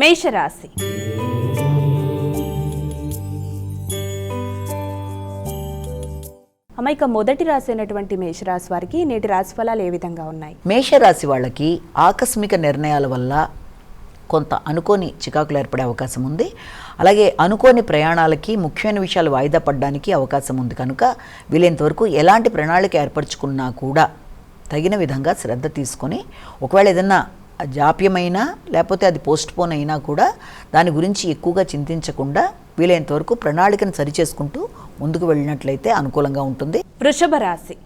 మేషరాశి. అమ్మాయిక మొదటి రాశి అయినటువంటి మేషరాశి వారికి నేటి రాశి ఫలాలు ఏ విధంగా ఉన్నాయి? మేషరాశి వాళ్ళకి ఆకస్మిక నిర్ణయాల వల్ల కొంత అనుకోని చికాకులు ఏర్పడే అవకాశం ఉంది. అలాగే అనుకోని ప్రయాణాలకి ముఖ్యమైన విషయాలు వాయిదా పడడానికి అవకాశం ఉంది. కనుక వీలైనంత వరకు ఎలాంటి ప్రణాళిక ఏర్పరచుకున్నా కూడా తగిన విధంగా శ్రద్ధ తీసుకొని ఒకవేళ ఏదన్నా జాప్యమైనా లేకపోతే అది పోస్ట్ పోన్ అయినా కూడా దాని గురించి ఎక్కువగా చింతించకుండా వీలైనంత వరకు ప్రణాళికను సరిచేసుకుంటూ ముందుకు వెళ్ళినట్లయితే అనుకూలంగా ఉంటుంది. వృషభ రాశి.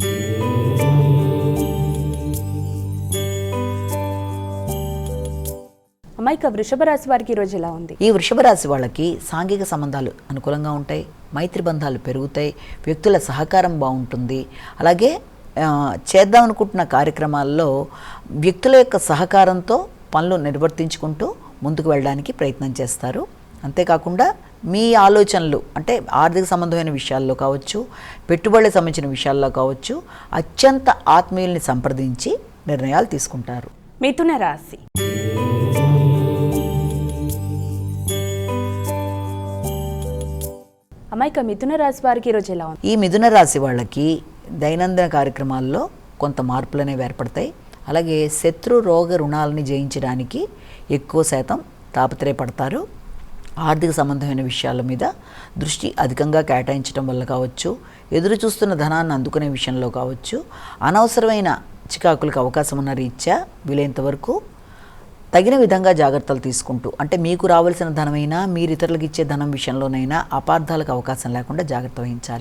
అమ్మాయిక వృషభ రాశి వారికి ఈరోజు ఎలా ఉంది? ఈ వృషభ రాశి వాళ్ళకి సాంఘిక సంబంధాలు అనుకూలంగా ఉంటాయి మైత్రి బంధాలు పెరుగుతాయి వ్యక్తుల సహకారం బాగుంటుంది. అలాగే చేద్దాం అనుకుంటున్న కార్యక్రమాల్లో వ్యక్తుల యొక్క సహకారంతో పనులు నిర్వర్తించుకుంటూ ముందుకు వెళ్ళడానికి ప్రయత్నం చేస్తారు. అంతేకాకుండా మీ ఆలోచనలు అంటే ఆర్థిక సంబంధమైన విషయాల్లో కావచ్చు పెట్టుబడులకు సంబంధించిన విషయాల్లో కావచ్చు అత్యంత ఆత్మీయుల్ని సంప్రదించి నిర్ణయాలు తీసుకుంటారు. మిథున రాశి. అమ్మాయిక మిథున రాశి వారికి ఈరోజు ఎలా ఉంది? ఈ మిథున రాశి వాళ్ళకి దైనందిన కార్యక్రమాల్లో కొంత మార్పులు అనేవి ఏర్పడతాయి. అలాగే శత్రు రోగ రుణాలని జయించడానికి ఎక్కువ శాతం తాపత్రయపడతారు. ఆర్థిక సంబంధమైన విషయాల మీద దృష్టి అధికంగా కేటాయించడం వల్ల కావచ్చు ఎదురు చూస్తున్న ధనాన్ని అందుకునే విషయంలో కావచ్చు అనవసరమైన చికాకులకు అవకాశం ఉన్న రీత్యా వీలైనంత వరకు తగిన విధంగా జాగ్రత్తలు తీసుకుంటూ అంటే మీకు రావాల్సిన ధనమైనా మీరు ఇతరులకు ఇచ్చే ధనం విషయంలోనైనా అపార్థాలకు అవకాశం లేకుండా జాగ్రత్త వహించాలి.